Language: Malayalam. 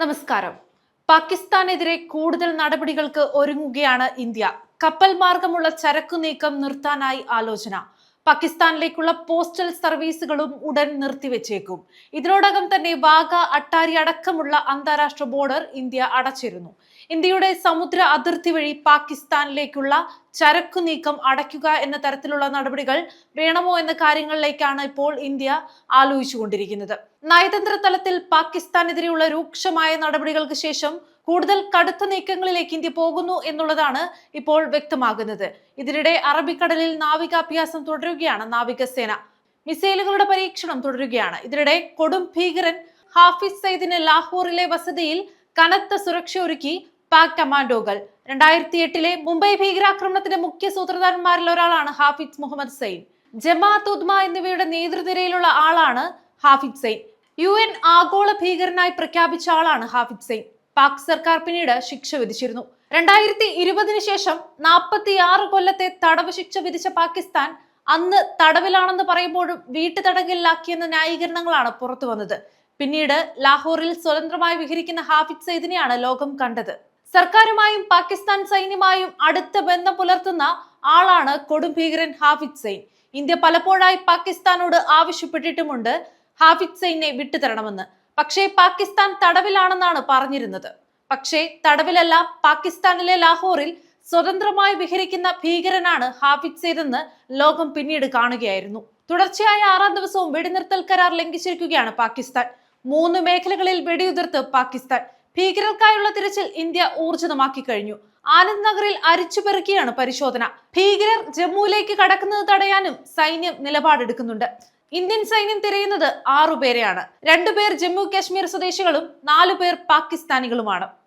നമസ്കാരം. പാകിസ്ഥാനെതിരെ കൂടുതൽ നടപടികൾക്ക് ഒരുങ്ങുകയാണ് ഇന്ത്യ. കപ്പൽ മാർഗമുള്ള ചരക്കു നീക്കം നിർത്താനായി ആലോചന. പാകിസ്ഥാനിലേക്കുള്ള പോസ്റ്റൽ സർവീസുകളും ഉടൻ നിർത്തിവെച്ചേക്കും. ഇതിനോടകം തന്നെ വാഗ അട്ടാരി അടക്കമുള്ള അന്താരാഷ്ട്ര ബോർഡർ ഇന്ത്യ അടച്ചിരുന്നു. ഇന്ത്യയുടെ സമുദ്ര അതിർത്തി വഴി പാകിസ്ഥാനിലേക്കുള്ള ചരക്കു നീക്കം അടയ്ക്കുക എന്ന തരത്തിലുള്ള നടപടികൾ വേണമോ എന്ന കാര്യങ്ങളിലേക്കാണ് ഇപ്പോൾ ഇന്ത്യ ആലോചിച്ചുകൊണ്ടിരിക്കുന്നത്. നയതന്ത്ര തലത്തിൽ പാകിസ്ഥാനെതിരെയുള്ള രൂക്ഷമായ നടപടികൾക്ക് ശേഷം കൂടുതൽ കടുത്ത നീക്കങ്ങളിലേക്ക് ഇന്ത്യ പോകുന്നു എന്നുള്ളതാണ് ഇപ്പോൾ വ്യക്തമാകുന്നത്. ഇതിനിടെ അറബിക്കടലിൽ നാവികാഭ്യാസം തുടരുകയാണ് നാവികസേന. മിസൈലുകളുടെ പരീക്ഷണം തുടരുകയാണ്. ഇതിനിടെ കൊടും ഭീകരൻ ഹാഫിസ് സയ്യിദിന് ലാഹോറിലെ വസതിയിൽ കനത്ത സുരക്ഷ ഒരുക്കി പാക് കമാൻഡോകൾ. രണ്ടായിരത്തി എട്ടിലെ മുംബൈ ഭീകരാക്രമണത്തിന്റെ മുഖ്യ സൂത്രധാരന്മാരിൽ ഒരാളാണ് ഹാഫിസ് മുഹമ്മദ് സൈൻ ജമാഅത്ത് ഉദ്മ എന്നിവയുടെ നേതൃനിരയിലുള്ള ആളാണ് ഹാഫിദ് സൈൻ യു എൻ ആഗോള ഭീകരനായി പ്രഖ്യാപിച്ച ആളാണ് ഹാഫിദ് സൈൻ പാക് സർക്കാർ പിന്നീട് ശിക്ഷ വിധിച്ചിരുന്നു. രണ്ടായിരത്തി ഇരുപതിന് ശേഷം നാൽപ്പത്തി ആറ് കൊല്ലത്തെ തടവ് ശിക്ഷ വിധിച്ച പാകിസ്ഥാൻ അന്ന് തടവിലാണെന്ന് പറയുമ്പോഴും വീട്ടു തടങ്കലിലാക്കിയെന്ന ന്യായീകരണങ്ങളാണ് പുറത്തു വന്നത്. പിന്നീട് ലാഹോറിൽ സ്വതന്ത്രമായി വിഹരിക്കുന്ന ഹാഫിദ് സയ്യിദിനെയാണ് ലോകം കണ്ടത്. സർക്കാരുമായും പാകിസ്ഥാൻ സൈന്യമായും അടുത്ത ബന്ധം പുലർത്തുന്ന ആളാണ് കൊടും ഭീകരൻ ഹാഫിസ് സൈൻ ഇന്ത്യ പലപ്പോഴായി പാകിസ്ഥാനോട് ആവശ്യപ്പെട്ടിട്ടുമുണ്ട് ഹാഫിദ് സൈനെ വിട്ടുതരണമെന്ന്. പക്ഷേ പാകിസ്ഥാൻ തടവിലാണെന്നാണ് പറഞ്ഞിരുന്നത്. പക്ഷേ തടവിലല്ല പാകിസ്ഥാനിലെ ലാഹോറിൽ സ്വതന്ത്രമായി വിഹരിക്കുന്ന ഭീകരനാണ് ഹാഫിസ് സൈദെന്ന് ലോകം പിന്നീട് കാണുകയായിരുന്നു. തുടർച്ചയായ ആറാം ദിവസവും വെടിനിർത്തൽ കരാർ ലംഘിച്ചിരിക്കുകയാണ് പാകിസ്ഥാൻ. മൂന്ന് മേഖലകളിൽ വെടിയുതിർത്ത് പാകിസ്ഥാൻ. ഭീകരർക്കായുള്ള തിരച്ചിൽ ഇന്ത്യ ഊർജിതമാക്കി കഴിഞ്ഞു. ആനന്ദ് നഗറിൽ അരിച്ചുപെറുക്കിയാണ് പരിശോധന. ഭീകരർ ജമ്മുവിലേക്ക് കടക്കുന്നത് തടയാനും സൈന്യം നിലപാടെടുക്കുന്നുണ്ട്. ഇന്ത്യൻ സൈന്യം തിരയുന്നത് ആറുപേരെയാണ് രണ്ടുപേർ ജമ്മു കാശ്മീർ സ്വദേശികളും നാലുപേർ പാകിസ്ഥാനികളുമാണ്.